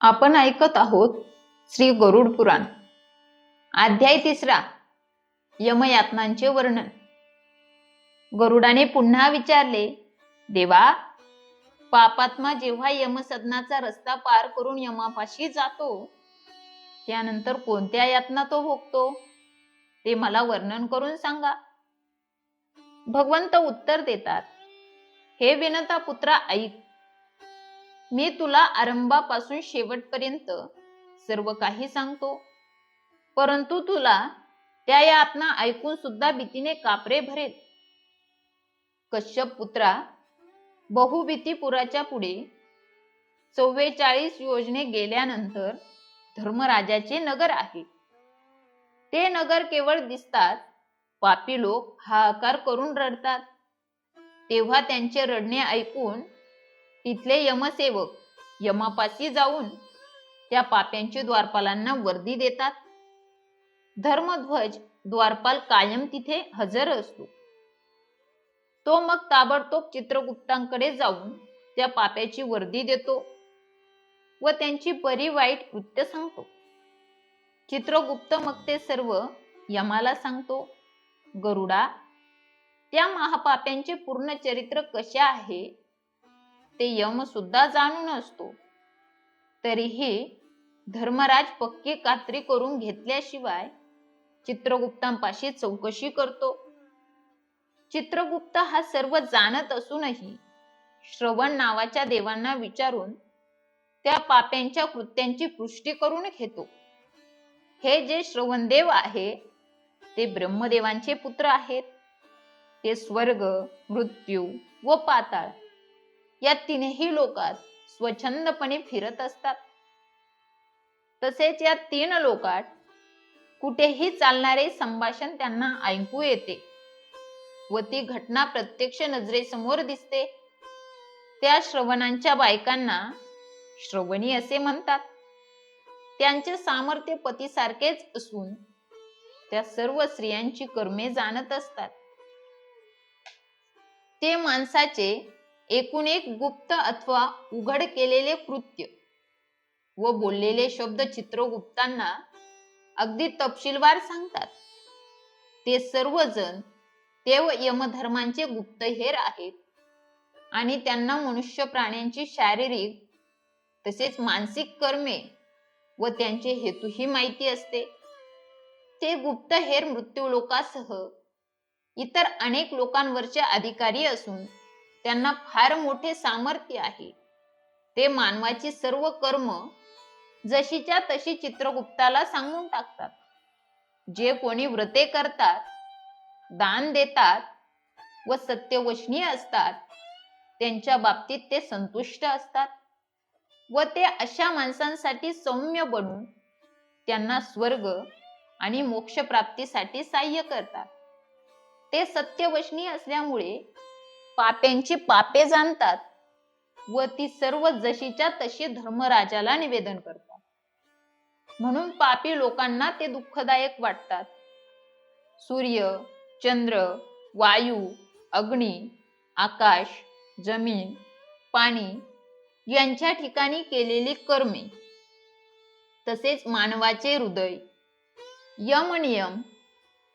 आपण ऐकत आहोत श्री गरुड पुराण. अध्याय तिसरा. यमयातनांचे वर्णन. गरुडाने पुन्हा विचारले देवा पापात्मा जेव्हा यमसदनाचा रस्ता पार करून यमापाशी जातो त्यानंतर कोणत्या यातना तो भोगतो? ते मला वर्णन करून सांगा. भगवंत उत्तर देतात हे विनता पुत्रा ऐक. मी तुला आरंभापासून शेवटपर्यंत सर्व काही सांगतो. परंतु तुला त्या यातना ऐकून सुद्धा भीतीने कापरे भरेल. कश्यप पुत्रा बहुभीतीपुराच्या पुढे चव्वेचाळीस योजने गेल्यानंतर धर्मराजाचे नगर आहे. ते नगर केवळ दिसतात पापी लोक हाहाकार करून रडतात. तेव्हा त्यांचे रडणे ऐकून तिथले यमसेवक यमापाशी जाऊन त्या पाप्यांची द्वारपालांना वर्दी देतात. धर्मध्वज द्वारपाल कायम तिथे हजर असतो. तो मग ताबडतोब चित्रगुप्तांकडे जाऊन त्या पाप्याची वर्दी देतो व त्यांची परी वाईट कृत्य सांगतो. चित्रगुप्त मग ते सर्व यमाला सांगतो गरुडा त्या महापाप्यांचे पूर्ण चरित्र कसे आहे? ते यम सुद्धा जाणून असतो. तरीही धर्मराज पक्की कात्री करून घेतल्याशिवाय चित्रगुप्तांपाशी चौकशी करतो. चित्रगुप्त हा सर्व जाणत असूनही श्रवण नावाच्या देवांना विचारून त्या पाप्यांच्या कृत्यांची पुष्टी करून घेतो. हे जे श्रवणदेव आहे ते ब्रह्मदेवांचे पुत्र आहेत. ते स्वर्ग मृत्यू व पाताळ या तीनही लोकात स्वच्छंदपणे फिरत असतात. तसेच या तीन लोकात कुठेही चालणारे संभाषण त्यांना ऐकू येते व ती घटना प्रत्यक्ष नजरेसमोर दिसते. त्या श्रवणांच्या बायकांना श्रवणी असे म्हणतात. त्यांचे सामर्थ्य पतीसारखेच असून त्या सर्व स्त्रियांची कर्मे जाणत असतात. ते माणसाचे एकूण एक गुप्त अथवा उघड केलेले कृत्य व बोललेले शब्द चित्रगुप्तांना अगदी तपशीलवार सांगतात. ते सर्वजण देव यमधर्मांचे गुप्तहेर आहेत आणि त्यांना मनुष्य प्राण्यांची शारीरिक तसेच मानसिक कर्मे व त्यांचे हेतूही माहिती असते. ते गुप्तहेर मृत्यू लोकासह इतर अनेक लोकांवरचे अधिकारी असून त्यांना फार मोठे सामर्थ्य आहे. ते मानवाची सर्व कर्म जशीच्या तशी चित्रगुप्ताला सांगून टाकतात. जे कोणी व्रते करतात दान देतात व सत्यवचनीय असतात त्यांच्या बाबतीत ते संतुष्ट असतात व ते अशा माणसांसाठी सौम्य बनून त्यांना स्वर्ग आणि मोक्ष प्राप्तीसाठी सहाय्य करतात. ते सत्यवचनीय असल्यामुळे पाप्यांची पापे जाणतात व ती सर्व जशीच्या तशी धर्मराजाला निवेदन करतात. म्हणून पापी लोकांना ते दुःखदायक वाटतात. सूर्य चंद्र वायू अग्नी आकाश जमीन पाणी यांच्या ठिकाणी केलेली कर्मे. तसेच मानवाचे हृदय. यमनियम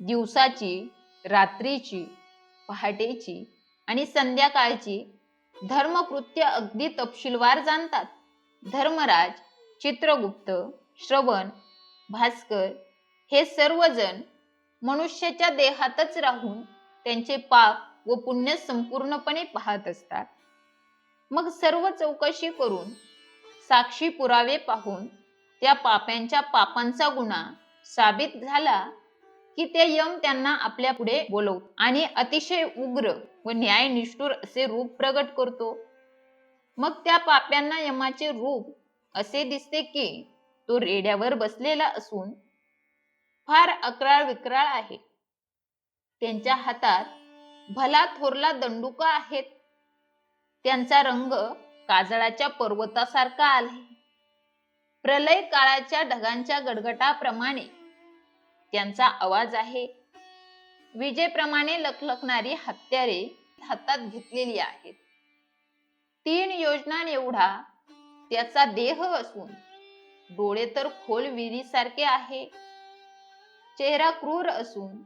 दिवसाची रात्रीची पहाटेची आणि संध्याकाळची धर्मकृत्य अगदी तपशीलवार जाणतात. धर्मराज चित्रगुप्त श्रवण भास्कर हे सर्वजण मनुष्याच्या देहातच राहून त्यांचे पाप व पुण्य संपूर्णपणे पाहत असतात. मग सर्व चौकशी करून साक्षी पुरावे पाहून त्या पाप्यांच्या पापांचा गुन्हा साबित झाला की ते यम त्यांना आपल्या पुढे बोलवतो आणि अतिशय उग्र व न्यायनिष्ठुर असे रूप प्रगट करतो. मग त्या पाप्यांना यमाचे रूप असे दिसते की तो रेड्यावर बसलेला असून फार अकराळ विक्राळ आहे. त्यांच्या हातात भला थोरला दंडुका आहेत. त्यांचा रंग काजळाच्या पर्वतासारखा आहे. प्रलय काळाच्या ढगांच्या गडगटाप्रमाणे त्यांचा आवाज आहे. विजेप्रमाणे लखलखणारी हत्यारे हातात घेतलेली आहेत. तीन योजना एवढा त्याचा देह असून डोळे तर खोल विहिरीसारखे आहे. चेहरा क्रूर असून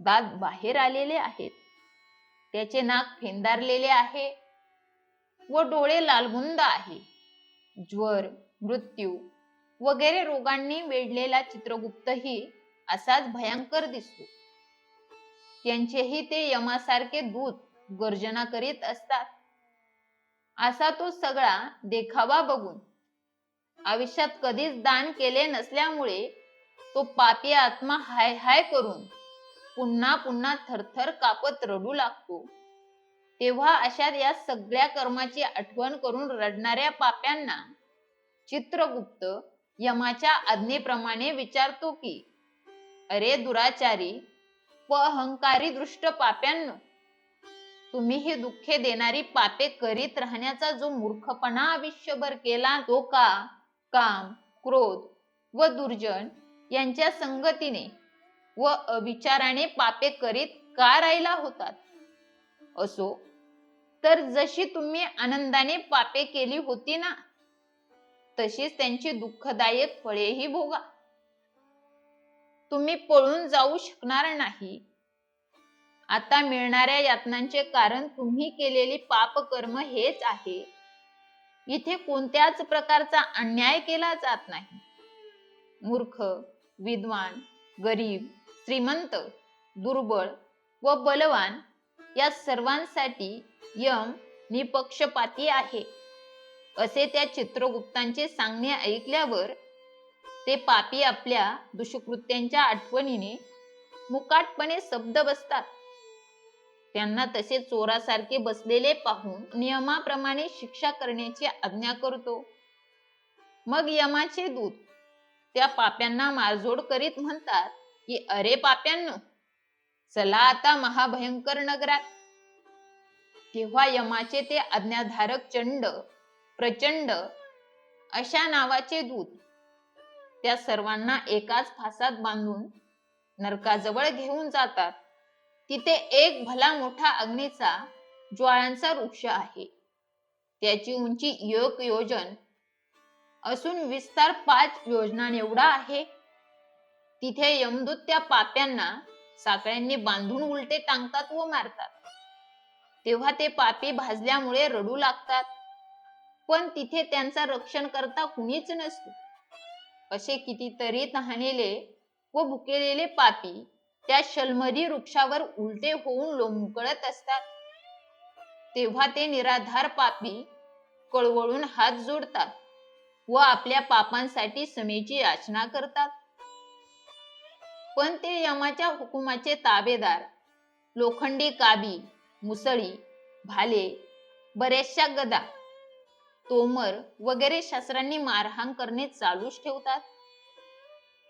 दात बाहेर आलेले आहेत. त्याचे नाक फेंदारलेले आहे व डोळे लालबुंद आहे. ज्वर मृत्यू वगैरे रोगांनी वेढलेला चित्रगुप्तही असाच भयंकर दिसतो. त्यांचेही ते यमासारखे दूत गर्जना करीत असतात. असा तो सगळा देखावा बघून आयुष्यात कधीच दान केले नसल्यामुळे तो पापी आत्मा हाय हाय करून पुन्हा पुन्हा थरथर कापत रडू लागतो. तेव्हा अशा या सगळ्या कर्माची आठवण करून रडणाऱ्या पाप्यांना चित्रगुप्त यमाच्या आज्ञेप्रमाणे विचारतो की अरे दुराचारी व अहंकारी दृष्ट पाप्यांनो तुम्ही ही दुःखे देणारी पापे करीत राहण्याचा जो मूर्खपणा आयुष्यभर केला तो का? काम क्रोध व दुर्जन यांच्या संगतीने व अविचाराने पापे करीत का राहिला होतात? असो तर जशी तुम्ही आनंदाने पापे केली होती ना तशीच त्यांची दुःखदायक फळेही भोगा. तुम्ही पळून जाऊ शकणार नाही. आता मिळणाऱ्या यातनांचे कारण तुम्ही केलेली पाप कर्म हेच आहे. इथे कोणत्याच प्रकारचा अन्याय केला जात नाही. मूर्ख विद्वान गरीब श्रीमंत दुर्बळ व बलवान या सर्वांसाठी यम निपक्षपाती आहे. असे त्या चित्रगुप्तांचे सांगणे ऐकल्यावर ते पापी आपल्या दुष्कृत्यांच्या आठवणीने मुकाटपणे शब्द बसतात. त्यांना तसे चोरासारखे बसलेले पाहून नियमाप्रमाणे शिक्षा करण्याची आज्ञा करतो. मग यमाचे दूत त्या पाप्यांना मारझोड करीत म्हणतात की अरे पाप्यांनो चला आता महाभयंकर नगरात. तेव्हा यमाचे ते आज्ञाधारक चंड प्रचंड अशा नावाचे दूत त्या सर्वांना एकाच फासात बांधून नरकाजवळ घेऊन जातात. तिथे एक भला मोठा अग्नीचा ज्वाळांचा वृक्ष आहे. त्याची उंची योग योजन असून विस्तार पाच योजना एवढा आहे. तिथे यमदूत त्या पाप्यांना साकळ्यांनी बांधून उलटे टांगतात व मारतात. तेव्हा ते पापी भाजल्यामुळे रडू लागतात. पण तिथे त्यांचा रक्षण करता कुणीच नसतो. असे कितीतरी तहानेले व भुकेलेले पापी त्या शलमरी वृक्षावर उलटे होऊन लोंबकळत असतात. तेव्हा ते निराधार पापी कळवळून हात जोडतात व आपल्या पापांसाठी समेची याचना करतात. पण ते यमाच्या हुकुमाचे ताबेदार लोखंडी काबी मुसळी भाले बऱ्याचशा गदा तोमर वगैरे शास्त्रांनी मारहाण करणे चालूच ठेवतात.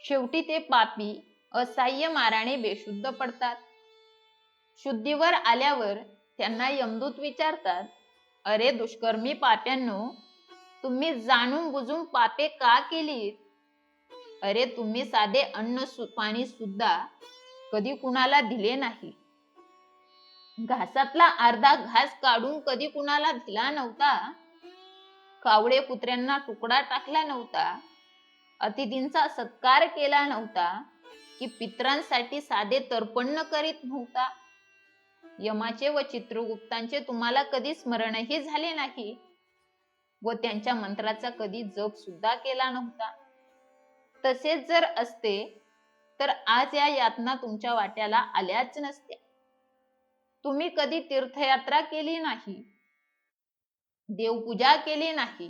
शेवटी ते पापी असह्य माराने बेशुद्ध पडतात. शुद्धीवर आल्यावर त्यांना यमदूत विचारतात अरे दुष्कर्मी पाप्यांनो तुम्ही जाणून बुजून पापे का केली अरे तुम्ही साधे अन्न सु पाणी सुद्धा कधी कुणाला दिले नाही. घासातला अर्धा घास काढून कधी कुणाला दिला नव्हता? कावळे कुत्र्यांना तुकडा टाकला नव्हता. अतिथींचा सत्कार केला नव्हता की पित्रांसाठी साधे तर्पण करीत नव्हता. यमाचे व चित्रगुप्तांचे तुम्हाला कधी स्मरणही झाले नाही? व त्यांच्या मंत्राचा कधी जप सुद्धा केला नव्हता. तसेच जर असते तर आज या यातना तुमच्या वाट्याला आल्याच नसत्या. तुम्ही कधी तीर्थयात्रा केली नाही? देवपूजा केली नाही.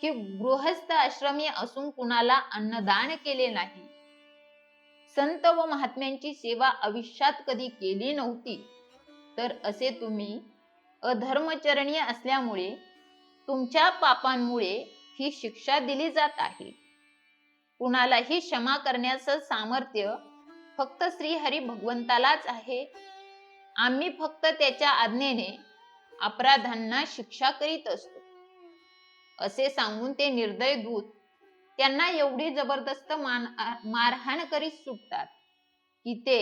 कि गृहस्थ आश्रमी असून कुणाला अन्नदान केले नाही. संत व महात्म्यांची सेवा आयुष्यात कधी केली नव्हती. तर असे तुम्ही अधर्मचरणीय असल्यामुळे तुमच्या पापांमुळे ही शिक्षा दिली जात आहे. कुणालाही क्षमा करण्याचं सामर्थ्य फक्त श्री हरी भगवंतालाच आहे. आम्ही फक्त त्याच्या आज्ञेने अपराधांना शिक्षा करीत असतो. असे सांगून ते निर्दय दूत त्यांना एवढी जबरदस्त मारहाण करीत सुटतात की ते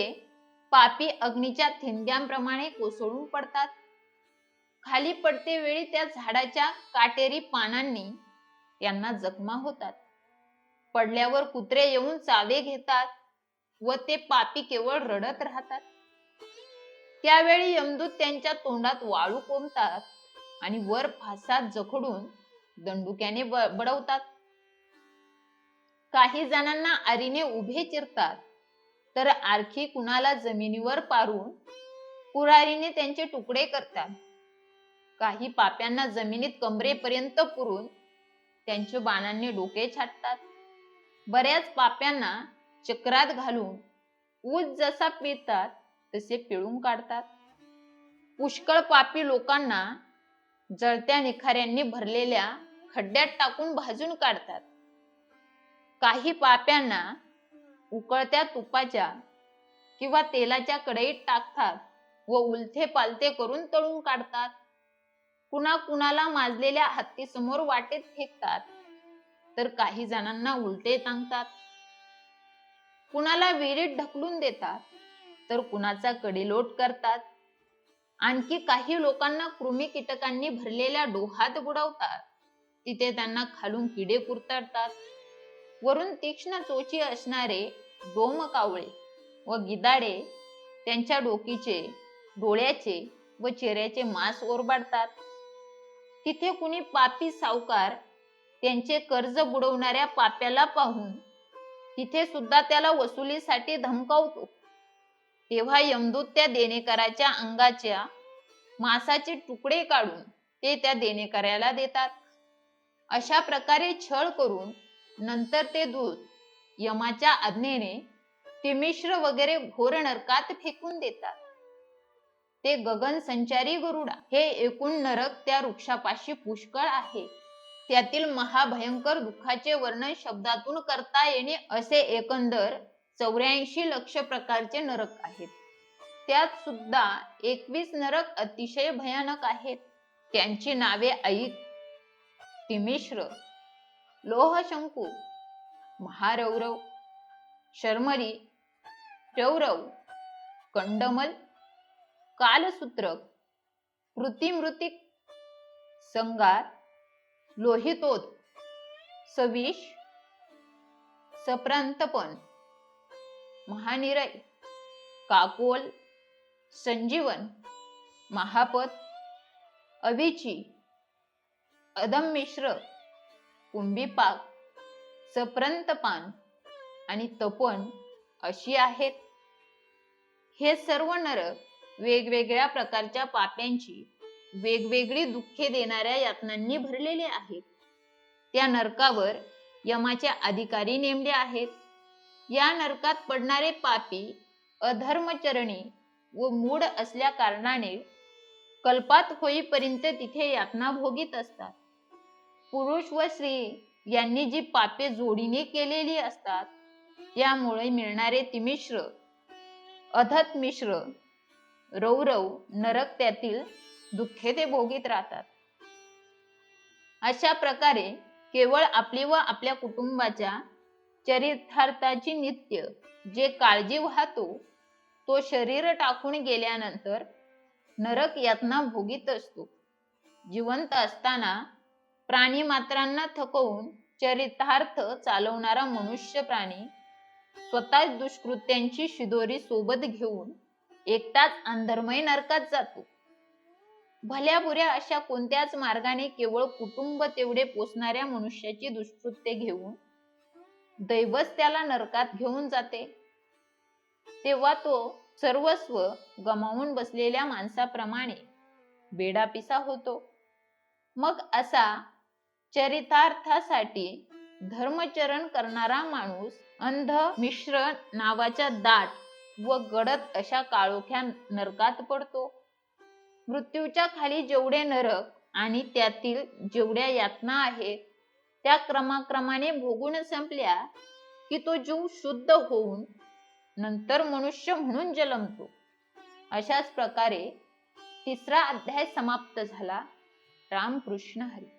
पापी अग्नीच्या थेंब्यांप्रमाणे कोसळून पडतात. खाली पडते वेळी त्या झाडाच्या काटेरी पानांनी त्यांना जखमा होतात. पडल्यावर कुत्रे येऊन चावे घेतात व ते पापी केवळ रडत राहतात. त्यावेळी यमदूत त्यांच्या तोंडात वाळू कोंबतात आणि वर फासात जखडून दंडुक्याने बडवतात. काही जणांना आरीने उभे चिरतात तर आरखी कुणाला जमिनीवर पारून कुरारीने त्यांचे तुकडे करतात. काही पाप्यांना जमिनीत कमरेपर्यंत पुरून त्यांच्या बाणांनी डोके छाटतात. बऱ्याच पाप्यांना चक्रात घालून ऊस जसा पितात तसे पिळून काढतात. पुष्कळ पापी लोकांना जळत्या निखाऱ्यांनी भरलेल्या खड्ड्यात टाकून भाजून काढतात. काही पाप्यांना उकळत्या तुपाच्या किंवा तेलाच्या कढईत टाकतात व उलथे पालथे करून तळून काढतात. कुणा कुणाला माजलेल्या हत्तीसमोर वाटेत फेकतात तर काही जणांना उलटे टांगतात कुणाला विहिरीत ढकलून देतात तर कुणाचा कडेलोट करतात? आणखी काही लोकांना कृमी कीटकांनी भरलेल्या डोहात बुडवतात. तिथे त्यांना खालून किडे कुरतडतात. वरून तीक्ष्ण चोची असणारे डोम कावळे व गिदाडे त्यांच्या डोकीचे डोळ्याचे व चेहऱ्याचे मांस ओरबाडतात. तिथे कुणी पापी सावकार त्यांचे कर्ज बुडवणाऱ्या पाप्याला पाहून तिथे सुद्धा त्याला वसुलीसाठी धमकावतो. तेव्हा यमदूत त्या देणेकराच्या अंगाच्या मांसाचे तुकडे काढून ते त्या देणेकऱ्याला देतात. अशा प्रकारे छळ करून नंतर ते दूध यमाच्या आज्ञेने तिमिश्र वगैरे घोर नरकात फेकून देतात. ते गगन संचारी गरुडा हे एकूण नरक त्या वृक्षापाशी पुष्कळ आहे. त्यातील महाभयंकर दुःखाचे वर्णन शब्दातून करता येणे असे एकंदर चौऱ्याऐंशी लक्ष प्रकारचे नरक आहेत. त्यात सुद्धा एकवीस नरक अतिशय भयानक आहेत. त्यांची नावे ऐक तिमिश्र लोहशंकू महारौरव शर्मरी रौरव कंडमल कालसूत्रक कृतिमृतिक संगार लोहितोत सविष सप्रांतपण. महानिरय काकोल संजीवन महापत अदम अदममिश्र कुंभीपाक सप्रंतपान आणि तपन अशी आहेत. हे सर्व नरक वेगवेगळ्या प्रकारच्या पाप्यांची वेगवेगळी दुःखे देणाऱ्या यातनांनी भरलेले आहेत. त्या नरकावर यमाचे अधिकारी नेमले आहेत. या नरकात पडणारे पापी अधर्मचरणी व मूड असल्या कारणाने कल्पात होईपर्यंत तिथे यातना भोगीत असतात. पुरुष व स्त्री यांनी जी पापे जोडीने केलेली असतात त्यामुळे मिळणारे तिमिश्र अधत मिश्र रौरव नरक त्यातील दुःखे ते भोगीत राहतात. अशा प्रकारे केवळ आपली व आपल्या कुटुंबाच्या चरितार्थाची नित्य जे काळजी वाहतो तो शरीर टाकून गेल्यानंतर नरक यातना भोगीत असतो. जिवंत असताना प्राणी मात्रांना थकवून चरितार्थ चालवणारा मनुष्य प्राणी स्वतःच दुष्कृत्यांची शिदोरी सोबत घेऊन एकटाच अंधर्मय नरकात जातो. भल्या बुऱ्या अशा कोणत्याच मार्गाने केवळ कुटुंब तेवढे पोचणाऱ्या मनुष्याची दुष्कृत्य घेऊन दैवच त्याला नरकात घेऊन जाते. तेव्हा तो सर्वस्व गमावून बसलेल्या माणसाप्रमाणे बेडापिसा होतो. मग असा चरितार्थासाठी धर्मचरण करणारा माणूस अंध मिश्र नावाच्या दाट व गडद अशा काळोख्या नरकात पडतो. मृत्यूच्या खाली जेवढे नरक आणि त्यातील जेवढ्या यातना आहेत त्या क्रमाक्रमाने भोगून संपल्या की तो जीव शुद्ध होऊन नंतर मनुष्य म्हणून जन्मतो. अशाच प्रकारे तिसरा अध्याय समाप्त झाला. रामकृष्ण हरी.